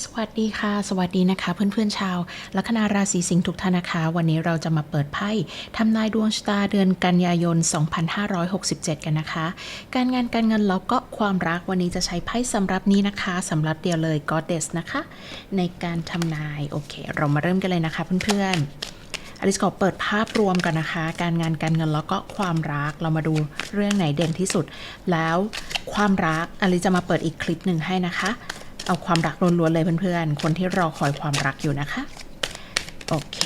สวัสดีค่ะ สวัสดีนะคะ เพื่อนๆชาวลัคนาราศีสิงห์ทุกท่านนะคะ วันนี้เราจะมาเปิดไพ่ทำนายดวงชะตาเดือนกันยายน 2567 กันนะคะ การงานการเงินแล้วก็ความรักวันนี้จะใช้ไพ่สำหรับนี้นะคะสำหรับเดียวเลย Goddess นะคะ ในการทำนายโอเค เรามาเริ่มกันเลยนะคะเพื่อนๆอลิสขอเปิดภาพรวมกันนะคะ การงานการเงินแล้วก็ความรักเรามาดูเรื่องไหนเด่นที่สุด แล้วความรักอลิสจะมาเปิดอีกคลิปหนึ่งให้นะคะ เอาความรักล้วนๆเลยเพื่อนๆ คนที่รอคอยความรักอยู่นะคะ โอเค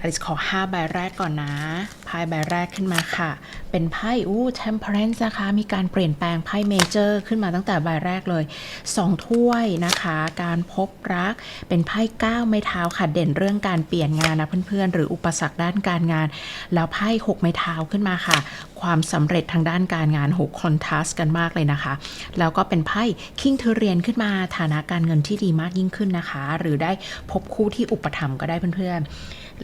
อลิสขอ 5 ใบแรกก่อนนะไพ่ใบแรกขึ้นมาค่ะ เป็นไพ่อู้ temperance นะคะ มีการเปลี่ยนแปลงไพ่เมเจอร์ขึ้นมาตั้งแต่ใบแรกเลย 2 ถ้วยนะคะ การพบรัก เป็นไพ่9ไม้เท้าค่ะ เด่นเรื่องการเปลี่ยนงานนะเพื่อนๆ หรืออุปสรรคด้านการงาน แล้วไพ่6ไม้เท้าขึ้นมาค่ะ ความสำเร็จทางด้านการงาน6คอนทราสกันมากเลยนะคะ แล้วก็เป็นไพ่คิงเทเรียนขึ้นมาฐานะการเงินที่ดีมากยิ่งขึ้นนะคะ หรือได้พบคู่ที่อุปถัมภ์ก็ได้เพื่อนๆ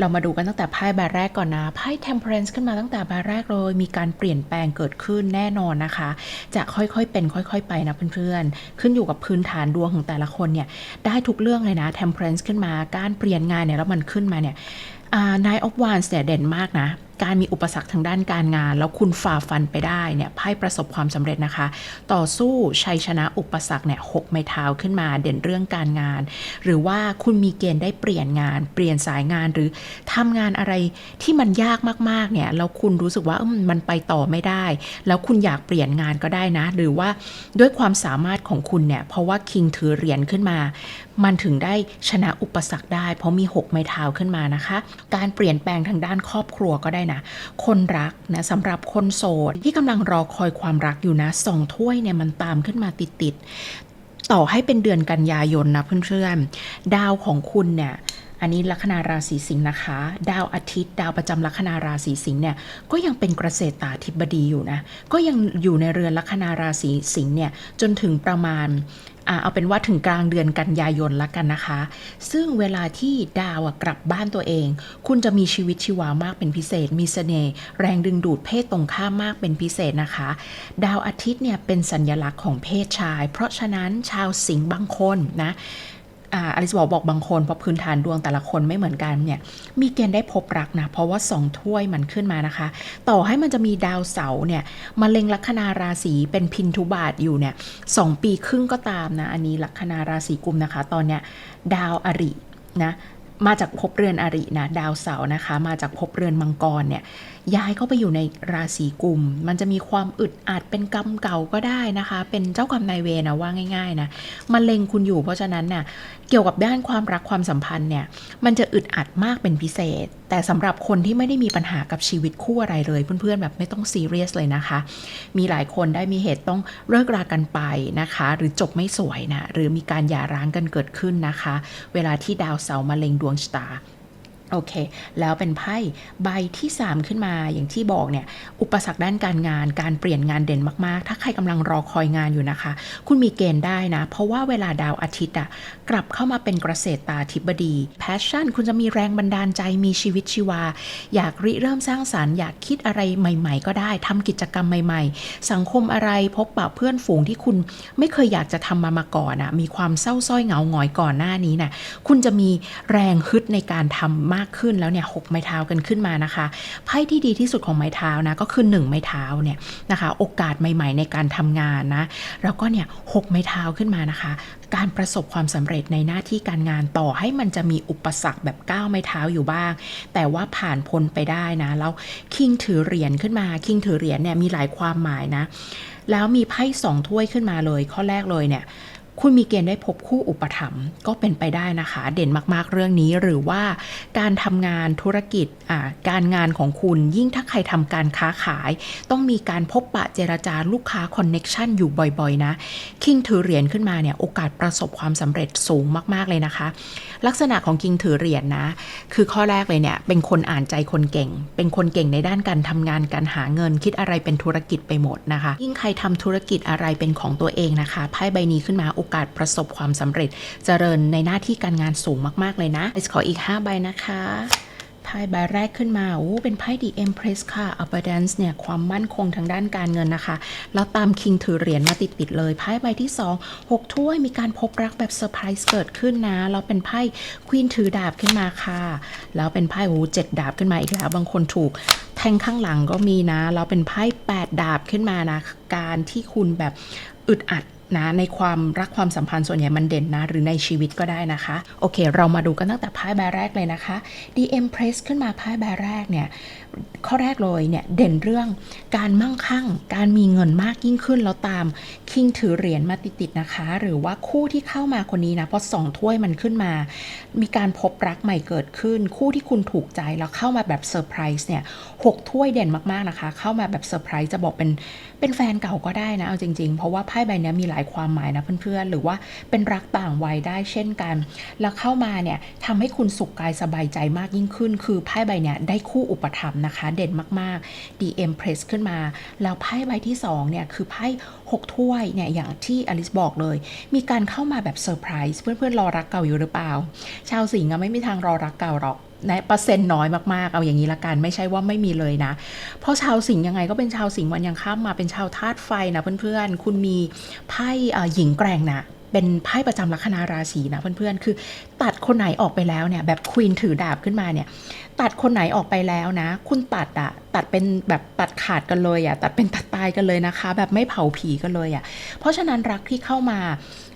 เรามาดูกันตั้งแต่ไพ่ใบแรกก่อนนะไพ่ temperance ขึ้นมาตั้งแต่ใบแรกเลย มีการเปลี่ยนแปลงเกิดขึ้นแน่นอนนะคะ จะค่อยๆเป็นค่อยๆไปนะเพื่อนๆ ขึ้นอยู่กับพื้นฐานดวงของแต่ละคนเนี่ยได้ทุกเรื่องเลยนะ temperance ขึ้นมาการเปลี่ยนงานเนี่ยแล้วมันขึ้นมาเนี่ยนายออฟวานเนี่ยเด่นมากนะ การมีอุปสรรคทางด้านการงาน แล้วคุณฝ่าฟันไปได้เนี่ยไพ่ประสบความสำเร็จนะคะ ต่อสู้ชัยชนะอุปสรรคเนี่ยหกไม้เท้าขึ้นมาเด่นเรื่องการงาน หรือว่าคุณมีเกณฑ์ได้เปลี่ยนงาน เปลี่ยนสายงานหรือทำงานอะไรที่มันยากมากๆเนี่ยแล้วคุณรู้สึกว่ามมันไปต่อไม่ได้ แล้วคุณอยากเปลี่ยนงานก็ได้นะ หรือว่าด้วยความสามารถของคุณเนี่ยเพราะว่าคิงถือเหรียญขึ้นมา มันถึงได้ชนะอุปสรรคได้ เพราะมี6ไม้เท้าขึ้นมานะคะ การเปลี่ยนแปลงทางด้านครอบครัวก็ได้นะคนรักนะสำหรับคนโสดที่กำลังรอคอยความรักอยู่นะสองถ้วยเนี่ยมันตามขึ้นมาติดๆต่อให้เป็นเดือนกันยายนนะเพื่อนๆ ดาวของคุณเนี่ยอันนี้ลัคนาราศีสิงห์นะคะ ดาวอาทิตย์ ดาวประจำลัคนาราศีสิงห์เนี่ยก็ยังเป็นเกษตราธิบดีอยู่นะ ก็ยังอยู่ในเรือนลัคนาราศีสิงห์เนี่ยจนถึงประมาณอเอาเป็นว่าถึงกลางเดือนกันยายนละกันนะคะ ซึ่งเวลาที่ดาวกลับบ้านตัวเอง คุณจะมีชีวิตชีวามากเป็นพิเศษ มีเสน่ห์แรงดึงดูดเพศตรงข้ามมากเป็นพิเศษนะคะ ดาวอาทิตย์เนี่ยเป็นสัญญลักษณ์ของเพศชาย เพราะฉะนั้นชาวสิงห์บางคนนะ อาอลิสบอกบอกบางคนเพราะพื้นฐานดวงแต่ละคนไม่เหมือนกันเนี่ยมีเกณฑ์ได้พบรักนะ เพราะว่าสองถ้วยมันขึ้นมานะคะ ต่อให้มันจะมีดาวเสาเนี่ยมาเล็งลัคนาราศีเป็นพินทุบาทอยู่เนี่ยสองปีครึ่งก็ตามนะ อันนี้ลัคนาราศีกุมนะคะ ตอนเนี้ยดาวอรินะมาจากภพเรือนอรินะดาวเสาร์นะคะ มาจากภพเรือนมังกรเนี่ย ย้ายเข้าไปอยู่ในราศีกุม มันจะมีความอึดอัดเป็นกรรมเก่าก็ได้นะคะ เป็นเจ้ากรรมนายเวรนะว่าง่ายๆนะมันเล็งคุณอยู่เพราะฉะนั้นน่ะเกี่ยวกับด้านความรักความสัมพันธ์เนี่ยมันจะอึดอัดมากเป็นพิเศษ แต่สำหรับคนที่ไม่ได้มีปัญหากับชีวิตคู่อะไรเลย เพื่อนๆแบบไม่ต้องซีเรียสเลยนะคะ มีหลายคนได้มีเหตุต้องเลิกรากันไปนะคะ หรือจบไม่สวยนะหรือมีการหย่าร้างกันเกิดขึ้นนะคะ เวลาที่ดาวเสาร์มาเล็งดวงชะตา โอเค แล้วเป็นไพ่ใบที่ 3 ขึ้นมาอย่างที่บอกเนี่ย อุปสรรคด้านการงาน การเปลี่ยนงานเด่นมาก ๆ ถ้าใครกำลังรอคอยงานอยู่นะคะ คุณมีเกณฑ์ได้นะ เพราะว่าเวลาดาวอาทิตย์อะกลับเข้ามาเป็นเกษตรตาธิบดี passion คุณจะมีแรงบันดาลใจมีชีวิตชีวา อยากริเริ่มสร้างสารรค์ อยากคิดอะไรใหม่ ๆ ก็ได้ทำกิจกรรมใหม่ ๆ สังคมอะไรพบปะเพื่อนฝูงที่คุณไม่เคยอยากจะทำมามาก่อนอะมีความเศร้าส้อยเหงาหงอยก่อนหน้านี้น่ะคุณจะมีแรงฮึดในการทำมากขึ้นแล้วเนี่ยหกไม้เท้ากันขึ้นมานะคะไพ่ที่ดีที่สุดของไม้เท้านะก็คือ 1 ไม้เท้าเนี่ยนะคะโอกาสใหม่ ๆ ในการทำงานนะแล้วก็เนี่ยหกไม้เท้าขึ้นมานะคะ การประสบความสำเร็จในหน้าที่การงานต่อให้มันจะมีอุปสรรคแบบก้าวไม้เท้าอยู่บ้าง แต่ว่าผ่านพ้นไปได้นะแล้วคิงถือเหรียญขึ้นมาคิงถือเหรียญเนี่ยมีหลายความหมายนะแล้วมีไพ่สองถ้วยขึ้นมาเลย ข้อแรกเลยเนี่ย คุณมีเกณฑ์ได้พบคู่อุปถัมภ์ก็เป็นไปได้นะคะ เด่นมากๆเรื่องนี้หรือว่าการทำงานธุรกิจการงานของคุณยิ่งถ้าใครทำการค้าขาย ต้องมีการพบปะเจรจาลูกค้าคอนเน็ชันอยู่บ่อยๆนะคิงถือเหรียญขึ้นมาเนี่ยโอกาสประสบความสำเร็จสูงมากๆเลยนะคะ ลักษณะของคิงถือเหรียญนะคือข้อแรกเลยเนี่ยเป็นคนอ่านใจคนเก่ง เป็นคนเก่งในด้านการทำงานการหาเงินคิดอะไรเป็นธุรกิจไปหมดนะคะ ยิ่งใครทำธุรกิจอะไรเป็นของตัวเองนะคะไพ่ใบนี้ขึ้นมาโอกาสประสบความสำเร็จ เจริญในหน้าที่การงานสูงมาก ๆ เลยนะไอซ์ขออีก 5 ใบนะคะไพ่ใบแรกขึ้นมาโอ้เป็นไพ่ The Empress ค่ะ Abundance เนี่ย ความมั่นคงทางด้านการเงินนะคะ แล้วตาม King ถือเหรียญมาติด ๆ เลยไพ่ใบที่ 2 6 ถ้วย มีการพบรักแบบเซอร์ไพรส์เกิดขึ้นนะแล้วเป็นไพ่ Queen ถือดาบขึ้นมาค่ะ แล้วเป็นไพ่โอ้เจ็ดดาบขึ้นมาอีกแล้ว บางคนถูกแทงข้างหลังก็มีนะ แล้วเป็นไพ่8ดาบขึ้นมานะ การที่คุณแบบอึดอัด นะในความรักความสัมพันธ์ส่วนใหญ่มันเด่นนะ หรือในชีวิตก็ได้นะคะ โอเค เรามาดูกันตั้งแต่ไพ่ใบแรกเลยนะคะ The Empress ขึ้นมาไพ่ใบแรกเนี่ย ข้อแรกเลยเนี่ยเด่นเรื่องการมั่งคั่ง การมีเงินมากยิ่งขึ้นแล้วตามคิงถือเหรียญมาติดๆนะคะ หรือว่าคู่ที่เข้ามาคนนี้นะเพราะสองถ้วยมันขึ้นมา มีการพบรักใหม่เกิดขึ้น คู่ที่คุณถูกใจแล้วเข้ามาแบบเซอร์ไพรส์เนี่ยหกถ้วยเด่นมากๆนะคะ เข้ามาแบบเซอร์ไพรส์จะบอกเป็นเป็นแฟนเก่าก็ได้นะเอาจริงๆ เพราะว่าไพ่ใบนี้มีหลายความหมายนะเพื่อนๆ หรือว่าเป็นรักต่างวัยได้เช่นกัน แล้วเข้ามาเนี่ยทำให้คุณสุขกายสบายใจมากยิ่งขึ้น คือไพ่ใบเนี้ยได้คู่อุปถัมภ์นะคะ เด่นมากๆ The Empress ขึ้นมา แล้วไพ่ใบที่สองเนี่ยคือไพ่หกถ้วยเนี่ยอย่างที่อลิสบอกเลย มีการเข้ามาแบบเซอร์ไพรส์เพื่อนๆรอรักเก่าอยู่หรือเปล่า ชาวสิงห์ไม่มีทางรอรักเก่าหรอกนะเปอร์เซ็นต์น้อยมากๆ เอาอย่างนี้ละกัน ไม่ใช่ว่าไม่มีเลยนะ เพราะชาวสิงห์ยังไงก็เป็นชาวสิงห์วันยังข้ามมาเป็นชาวธาตุไฟนะเพื่อนๆ คุณมีไพ่หญิงแกร่งนะเป็นไพ่ประจำลัคนาราศีนะเพื่อนๆ คือตัดคนไหนออกไปแล้วเนี่ยแบบควีนถือดาบขึ้นมาเนี่ยตัดคนไหนออกไปแล้วนะ คุณตัดอะตัดเป็นแบบตัดขาดกันเลยอะตัดเป็นตัดตายกันเลยนะคะ แบบไม่เผาผีกันเลยอะเพราะฉะนั้นรักที่เข้ามา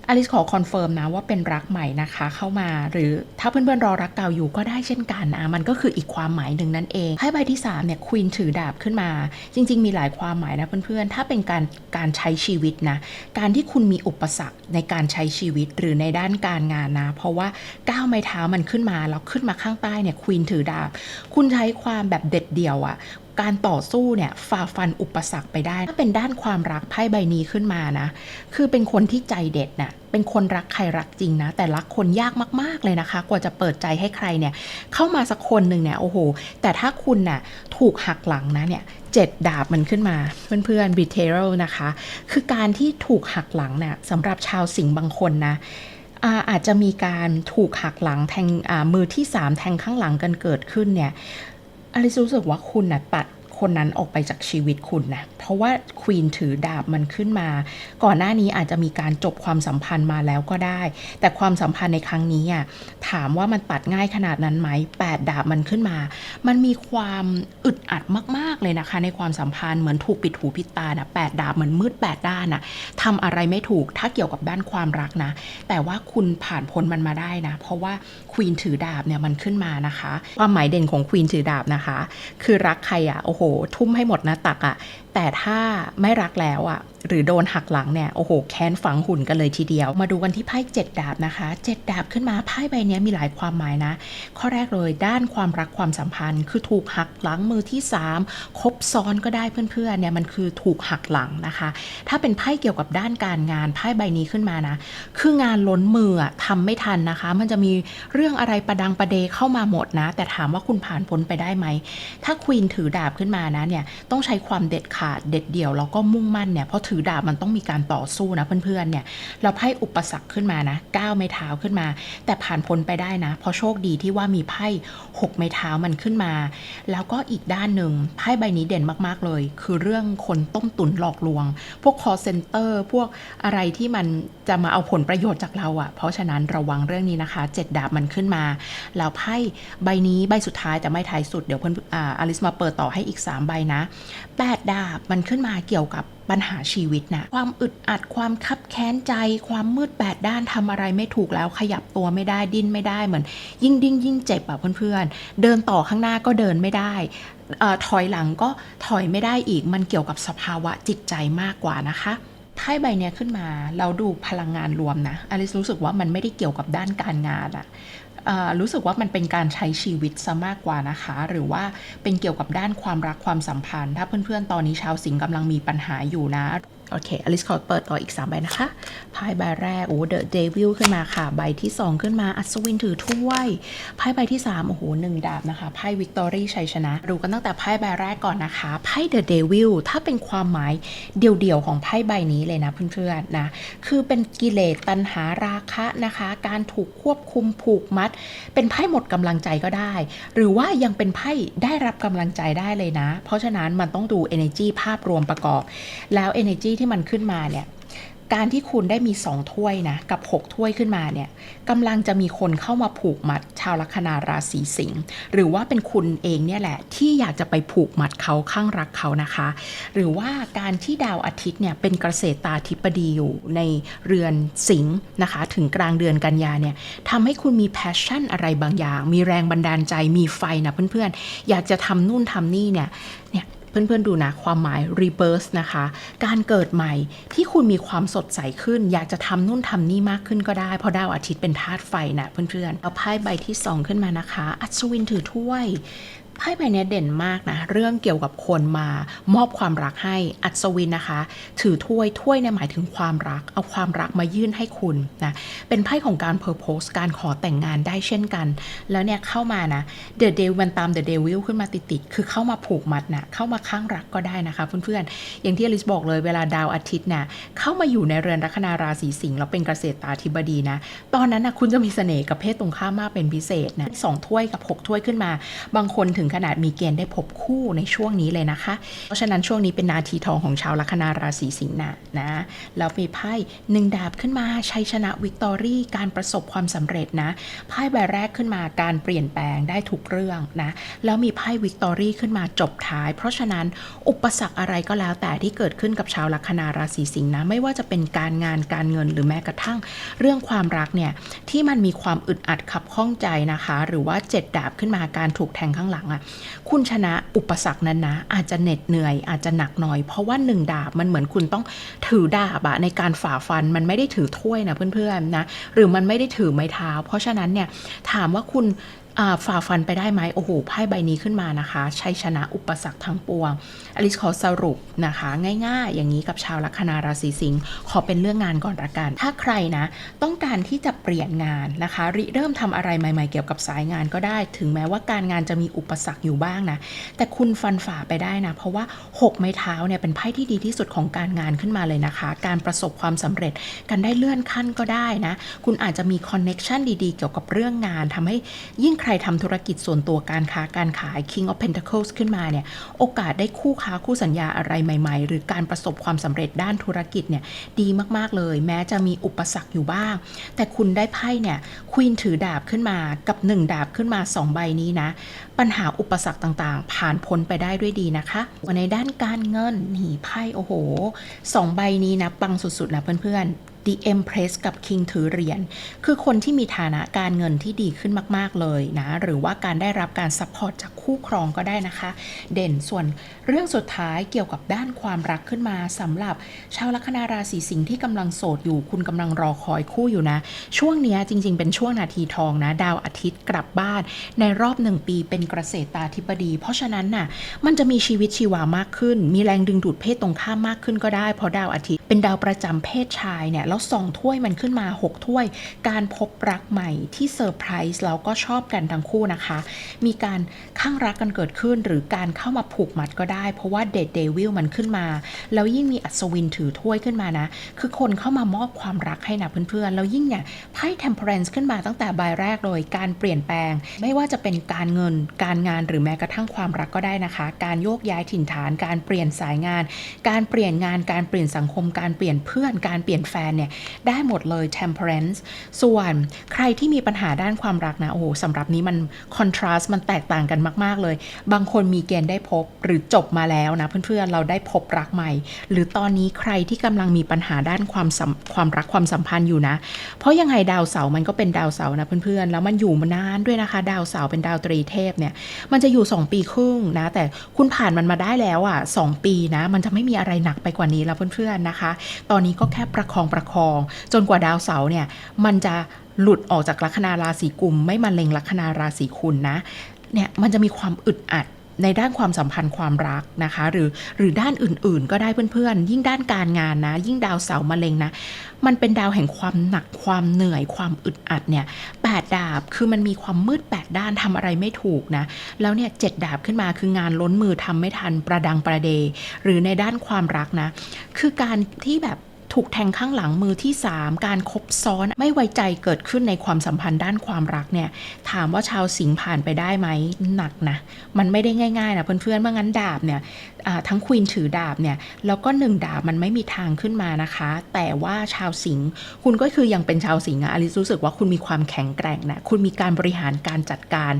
อลิสขอคอนเฟิร์มนะว่าเป็นรักใหม่นะคะ เข้ามาหรือถ้าเพื่อนๆรอรักเก่าอยู่ก็ได้เช่นกันนะมันก็คืออีกความหมายหนึ่งนั่นเองไพ่ใบที่3เนี่ยควีนถือดาบขึ้นมา จริง ๆ มีหลายความหมายนะเพื่อนๆ ถ้าเป็นการการใช้ชีวิตนะ การที่คุณมีอุปสรรคในการใช้ชีวิตหรือในด้านการงานนะ เพราะว่าก้าวไม้เท้ามันขึ้นมาแล้วขึ้นมาข้างใต้เนี่ยควีนถือดาบ คุณใช้ความแบบเด็ดเดียวอะการต่อสู้เนี่ยฝ่าฟันอุปสรรคไปได้ ถ้าเป็นด้านความรักไพ่ใบนี้ขึ้นมานะ คือเป็นคนที่ใจเด็ดน่ะเป็นคนรักใครรักจริงนะ แต่รักคนยากมาก ๆ เลยนะคะ กว่าจะเปิดใจให้ใครเนี่ยเข้ามาสักคนหนึ่งเนี่ยโอ้โห แต่ถ้าคุณน่ะถูกหักหลังนะเนี่ยเจ็ดดาบมันขึ้นมา เพื่อนๆ betrayal นะคะ คือการที่ถูกหักหลังน่ะสำหรับชาวสิงห์บางคนนะ อาอาจจะมีการถูกหักหลังแทงมือที่ 3 แทงข้างหลังกันเกิดขึ้นเนี่ยอลิซรู้สึกว่าคุณนะตัด คนนั้นออกไปจากชีวิตคุณนะ เพราะว่าควีนถือดาบมันขึ้นมา ก่อนหน้านี้อาจจะมีการจบความสัมพันธ์มาแล้วก็ได้ แต่ความสัมพันธ์ในครั้งนี้อะถามว่ามันตัดง่ายขนาดนั้นไหมแปดดาบมันขึ้นมา มันมีความอึดอัดมาก ๆ เลยนะคะ ในความสัมพันธ์เหมือนถูกปิดหูปิดตานะแปดดาบเหมือนมืดแปดด้านนะทำอะไรไม่ถูกถ้าเกี่ยวกับด้านความรักนะ แต่ว่าคุณผ่านพ้นมันมาได้นะ เพราะว่าควีนถือดาบเนี่ยมันขึ้นมานะคะ ความหมายเด่นของควีนถือดาบนะคะ คือรักใครอะ่ะโอ้โหทุ่มให้หมดนะตักอะ่ะแต่ถ้าไม่รักแล้วอะ หรือโดนหักหลังเนี่ยโอ้โหแค้นฝังหุ่นกันเลยทีเดียว มาดูกันที่ไพ่เจ็ดดาบนะคะเจ็ดดาบขึ้นมาไพ่ใบนี้มีหลายความหมายนะ ข้อแรกเลยด้านความรักความสัมพันธ์ คือถูกหักหลังมือที่ 3ครบซ้อนก็ได้เพื่อนๆเนี่ยมันคือถูกหักหลังนะคะ ถ้าเป็นไพ่เกี่ยวกับด้านการงานไพ่ใบนี้ขึ้นมานะ คืองานล้นมืออะทำไม่ทันนะคะ มันจะมีเรื่องอะไรประดังประเดเข้ามาหมดนะ แต่ถามว่าคุณผ่านพ้นไปได้ไหมถ้าควีนถือดาบขึ้นมานะเนี่ยต้องใช้ความเด็ดขาดเด็ดเดี่ยวแล้วก็มุ่งมั่นเนี่ยเพราะถือดาบมันต้องมีการต่อสู้นะเพื่อนๆเนี่ยเราไพ่อุปสรรคขึ้นมานะก้าวไม้เท้าขึ้นมา แต่ผ่านพ้นไปได้นะ เพราะโชคดีที่ว่ามีไพ่หกไม้เท้ามันขึ้นมา แล้วก็อีกด้านหนึ่งไพ่ใบนี้เด่นมากๆเลย คือเรื่องคนต้มตุ๋นหลอกลวง พวก call center พวกอะไรที่มันจะมาเอาผลประโยชน์จากเราอะ่ะ เพราะฉะนั้นระวังเรื่องนี้นะคะเจ็ดดาบมันขึ้นมาแล้วไพ่ใบนี้ใบสุดท้ายแต่ไม่ท้ายสุดเดี๋ยวเพื่อนอาอลิสมาเปิดต่อให้อีก 3 ใบนะแปดดาบมันขึ้นมาเกี่ยวกับ ปัญหาชีวิตนะความอึดอัดความคับแค้นใจ ความมืดแปดด้านทำอะไรไม่ถูกแล้วขยับตัวไม่ได้ดิ้นไม่ได้เหมือน ยิ่งดิ้งยิ่งเจ็บอะเพื่อนๆ เดินต่อข้างหน้าก็เดินไม่ได้ถอยหลังก็ถอยไม่ได้อีกมันเกี่ยวกับสภาวะจิตใจมากกว่านะคะไพ่ใบเนี้ยขึ้นมาเราดูพลังงานรวมนะอลิสรู้สึกว่ามันไม่ได้เกี่ยวกับด้านการงานอะ รู้สึกว่ามันเป็นการใช้ชีวิตซะมากกว่านะคะ หรือว่าเป็นเกี่ยวกับด้านความรักความสัมพันธ์ ถ้าเพื่อนๆ ตอนนี้ชาวสิงห์กำลังมีปัญหาอยู่นะ โอเคอลิสขอเปิดต่ออีก 3 ใบนะคะไพ่ใบแรก โอ้เดอะเดวิลขึ้นมาค่ะ ใบที่ 2 ขึ้นมา อัศวินถือถ้วยไพ่ใบที่ 3 โอ้โหหนึ่งดาบนะคะไพ่วิกตอรี่ชัยชนะ ดูกันตั้งแต่ไพ่ใบแรกก่อนนะคะไพ่เดอะเดวิลถ้าเป็นความหมายเดี่ยวๆของไพ่ใบนี้เลยนะเพื่อนๆนะคือเป็นกิเลสตัณหาราคะนะคะ การถูกควบคุมผูกมัด เป็นไพ่หมดกำลังใจก็ได้ หรือว่ายังเป็นไพ่ได้รับกำลังใจได้เลยนะ เพราะฉะนั้นมันต้องดู energy ภาพรวมประกอบ แล้ว energy ที่มันขึ้นมาเนี่ยการที่คุณได้มี 2 ถ้วยนะ กับ 6 ถ้วยขึ้นมาเนี่ยกำลังจะมีคนเข้ามาผูกมัด ชาวลัคนาราศีสิงห์หรือว่าเป็นคุณเองเนี่ยแหละ ที่อยากจะไปผูกมัดเขาข้างรักเขานะคะ หรือว่าการที่ดาวอาทิตย์เนี่ยเป็นเกษตราธิบดีอยู่ในเรือนสิงห์นะคะ ถึงกลางเดือนกันยาเนี่ยทำให้คุณมี passion อะไรบางอย่าง มีแรงบันดาลใจมีไฟนะเพื่อนๆ อยากจะทำนู่นทำนี่เนี่ยเนี่ย เพื่อนๆดูนะ ความหมาย rebirth นะคะ การเกิดใหม่ที่คุณมีความสดใสขึ้น อยากจะทำนู่นทำนี่มากขึ้นก็ได้ เพราะดาวอาทิตย์เป็นธาตุไฟนะเพื่อนๆเอาไพ่ใบที่ 2 ขึ้นมานะคะ อัศวินถือถ้วย ไพ่ใบนี้เด่นมากนะ เรื่องเกี่ยวกับคนมามอบความรักให้อัศวินนะคะ ถือถ้วยถ้วยเนี่ยหมายถึงความรัก เอาความรักมายื่นให้คุณนะเป็นไพ่ของการ purpose การขอแต่งงานได้เช่นกัน แล้วเนี่ยเข้ามานะ The Devil มันตาม The Devil ขึ้นมาติดๆคือเข้ามาผูกมัดนะเข้ามาข้างรักก็ได้นะคะเพื่อนๆอย่างที่อลิสบอกเลยเวลาดาวอาทิตย์นะเข้ามาอยู่ในเรือนลัคนาราศีสิงห์แล้วเป็นเกษตรตาธิบดีนะ ตอนนั้นนะคุณจะมีเสน่ห์กับเพศตรงข้ามมากเป็นพิเศษนะสองถ้วยกับหกถ้วยขึ้นมา บางคนถึงขนาดมีเกณฑ์ได้พบคู่ในช่วงนี้เลยนะคะ เพราะฉะนั้นช่วงนี้เป็นนาทีทองของชาวลัคนาราศีสิงห์นะนะแล้วมีไพ่หนึ่งดาบขึ้นมาชัยชนะวิกตอรี่การประสบความสำเร็จนะไพ่ใบแรกขึ้นมาการเปลี่ยนแปลงได้ทุกเรื่องนะแล้วมีไพ่วิกตอรี่ขึ้นมาจบท้าย เพราะฉะนั้นอุปสรรคอะไรก็แล้วแต่ที่เกิดขึ้นกับชาวลัคนาราศีสิงห์นะไม่ว่าจะเป็นการงานการเงินหรือแม้กระทั่งเรื่องความรักเนี่ยที่มันมีความอึดอัดขับข้องใจนะคะ หรือว่าเจ็ดดาบขึ้นมาการถูกแทงข้างหลังอะ่ะคุณชนะอุปสรรคนั้นนะอาจจะเหน็ดเหนื่อยอาจจะหนักหน่อย เพราะว่าหนึ่งดาบมันเหมือนคุณต้องถือดาบอะในการฝ่าฟันมันไม่ได้ถือถ้วยนะเพื่อนๆนะหรือมันไม่ได้ถือไม้เท้า เพราะฉะนั้นเนี่ยถามว่าคุณ ฝ่าฟันไปได้ไหมโอ้โหไพ่ใบนี้ขึ้นมานะคะชัยชนะอุปสรรคทั้งปวงอลิสขอสรุปนะคะ ง่ายๆ อย่างนี้กับชาวลัคนาราศีสิงห์ขอเป็นเรื่องงานก่อนละกัน ถ้าใครนะต้องการที่จะเปลี่ยนงานนะคะริเริ่มทำอะไรใหม่ๆ เกี่ยวกับสายงานก็ได้ ถึงแม้ว่าการงานจะมีอุปสรรคอยู่บ้างนะแต่คุณฟันฝ่าไปได้นะ เพราะว่า 6 ไม้เท้าเนี่ยเป็นไพ่ที่ดีที่สุดของการงานขึ้นมาเลยนะคะ การประสบความสำเร็จกันได้เลื่อนขั้นก็ได้นะคุณอาจจะมีคอนเน็ชันดีๆ เกี่ยวกับเรื่องงานทำให้ยิ่งใครทำธุรกิจส่วนตัวการค้าการขาย King of Pentacles ขึ้นมาเนี่ยโอกาสได้คู่ค้าคู่สัญญาอะไรใหม่ ๆ หรือการประสบความสำเร็จด้านธุรกิจเนี่ยดีมากๆเลย แม้จะมีอุปสรรคอยู่บ้าง แต่คุณได้ไพ่เนี่ยควีนถือดาบขึ้นมากับ 1 ดาบขึ้นมา 2 ใบนี้นะ ปัญหาอุปสรรคต่างๆ ผ่านพ้นไปได้ด้วยดีนะคะในด้านการเงินหนีไพ่โอ้โหสองใบนี้นะปังสุดๆนะเพื่อนๆ The Empress กับ King ถือเหรียญคือคนที่มีฐานะการเงินที่ดีขึ้นมาก ๆ เลยนะ หรือว่าการได้รับการซัพพอร์ตจากคู่ครองก็ได้นะคะ เด่นส่วนเรื่องสุดท้ายเกี่ยวกับด้านความรักขึ้นมาสำหรับ ชาวลัคนาราศีสิงห์ที่กำลังโสดอยู่ คุณกำลังรอคอยคู่อยู่นะ ช่วงนี้จริง ๆ เป็นช่วงนาทีทองนะ ดาวอาทิตย์กลับบ้าน ในรอบหนึ่งปีเป็นเกษตราธิบดี เพราะฉะนั้นน่ะมันจะมีชีวิตชีวามากขึ้น มีแรงดึงดูดเพศตรงข้ามมากขึ้นก็ได้เพราะดาวอาทิตย์เป็นดาวประจำเพศชายเนี่ยแล้วสองถ้วยมันขึ้นมา 6 ถ้วย การพบรักใหม่ที่เซอร์ไพรส์แล้วก็ชอบกันทั้งคู่นะคะ มีการข้างรักกันเกิดขึ้น หรือการเข้ามาผูกมัดก็ได้ เพราะว่าเดดเดวิลมันขึ้นมา แล้วยิ่งมีอัศวินถือถ้วยขึ้นมานะ คือคนเข้ามามอบความรักให้นะเพื่อนๆ แล้วยิ่งเนี่ยไพ่ temperance ขึ้นมาตั้งแต่ใบแรกเลยการเปลี่ยนแปลง ไม่ว่าจะเป็นการเงินการงานหรือแม้กระทั่งความรักก็ได้นะคะ การโยกย้ายถิ่นฐาน การเปลี่ยนสายงาน การเปลี่ยนงานการเปลี่ยนสังคม การเปลี่ยนเพื่อนการเปลี่ยนแฟนเนี่ยได้หมดเลย temperance ส่วนใครที่มีปัญหาด้านความรักนะ โอ้โหสำหรับนี้มัน contrast มันแตกต่างกันมาก ๆ เลย บางคนมีเกณฑ์ได้พบหรือจบมาแล้วนะ เพื่อน ๆ เราได้พบรักใหม่ หรือตอนนี้ใครที่กำลังมีปัญหาด้านความความรักความสัมพันธ์อยู่นะ เพราะยังไงดาวเสาร์มันก็เป็นดาวเสาร์นะเพื่อนๆ แล้วมันอยู่มานานด้วยนะคะ ดาวเสาร์เป็นดาวตรีเทพเนี่ย มันจะอยู่ 2 ปีครึ่งนะ แต่คุณผ่านมันมาได้แล้วอะสปีนะ มันจะไม่มีอะไรหนักไปกว่านี้แล้วเพื่อนๆนะคะ ตอนนี้ก็แค่ประคองประคอง จนกว่าดาวเสาร์เนี่ยมันจะหลุดออกจากลัคนาราศีกุม ไม่มาเล็งลัคนาราศีคุณนะเนี่ยมันจะมีความอึดอัดในด้านความสัมพันธ์ความรักนะคะ หรือหรือด้านอื่นๆ ก็ได้เพื่อนๆ ยิ่งด้านการงานนะ ยิ่งดาวเสาร์มะเร็งนะ มันเป็นดาวแห่งความหนักความเหนื่อยความอึดอัดเนี่ยแปดดาบคือมันมีความมืดแปดด้านทำอะไรไม่ถูกนะ แล้วเนี่ยเจ็ดดาบขึ้นมาคืองานล้นมือทำไม่ทันประดังประเด หรือในด้านความรักนะ คือการที่แบบ ถูกแทงข้างหลังมือที่ 3 การคบซ้อนไม่ไว้ใจเกิดขึ้นในความสัมพันธ์ด้านความรักเนี่ย ถามว่าชาวสิงห์ผ่านไปได้ไหมหนักนะ มันไม่ได้ง่ายๆนะเพื่อนๆเมื่องั้นดาบเนี่ยทั้งควีนถือดาบเนี่ย แล้วก็หนึ่งดาบมันไม่มีทางขึ้นมานะคะ แต่ว่าชาวสิงห์คุณก็คือยังเป็นชาวสิงห์อะอลิซรู้สึกว่าคุณมีความแข็งแกร่งนะคุณมีการบริหารการจัดการ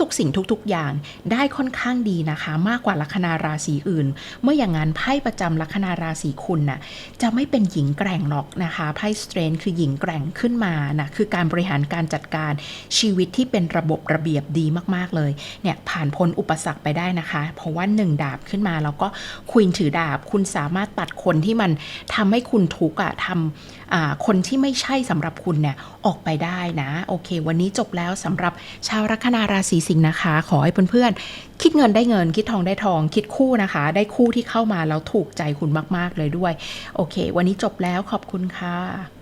ทุกๆ สิ่งทุกๆ อย่างได้ค่อนข้างดีนะคะ มากกว่าลัคนาราศีอื่น เมื่ออย่างนั้นไพ่ประจำลัคนาราศีคุณน่ะจะไม่เป็นหญิงแกร่งหรอกนะคะไพ่สเตรนคือหญิงแกร่งขึ้นมานะคือการบริหารการจัดการชีวิตที่เป็นระบบระเบียบดีมากๆเลยเนี่ยผ่านพ้นอุปสรรคไปได้นะคะ เพราะว่าหนึ่งดาบขึ้นมาแล้วก็ควีนถือดาบ คุณสามารถตัดคนที่มันทำให้คุณทุกข์อะทำ คนที่ไม่ใช่สำหรับคุณเนี่ยออกไปได้นะ โอเค วันนี้จบแล้วสำหรับชาวลัคนาราศีสิงห์นะคะ ขอให้เพื่อนๆ คิดเงินได้เงิน คิดทองได้ทอง คิดคู่นะคะ ได้คู่ที่เข้ามาแล้วถูกใจคุณมากๆเลยด้วย โอเค วันนี้จบแล้วขอบคุณค่ะ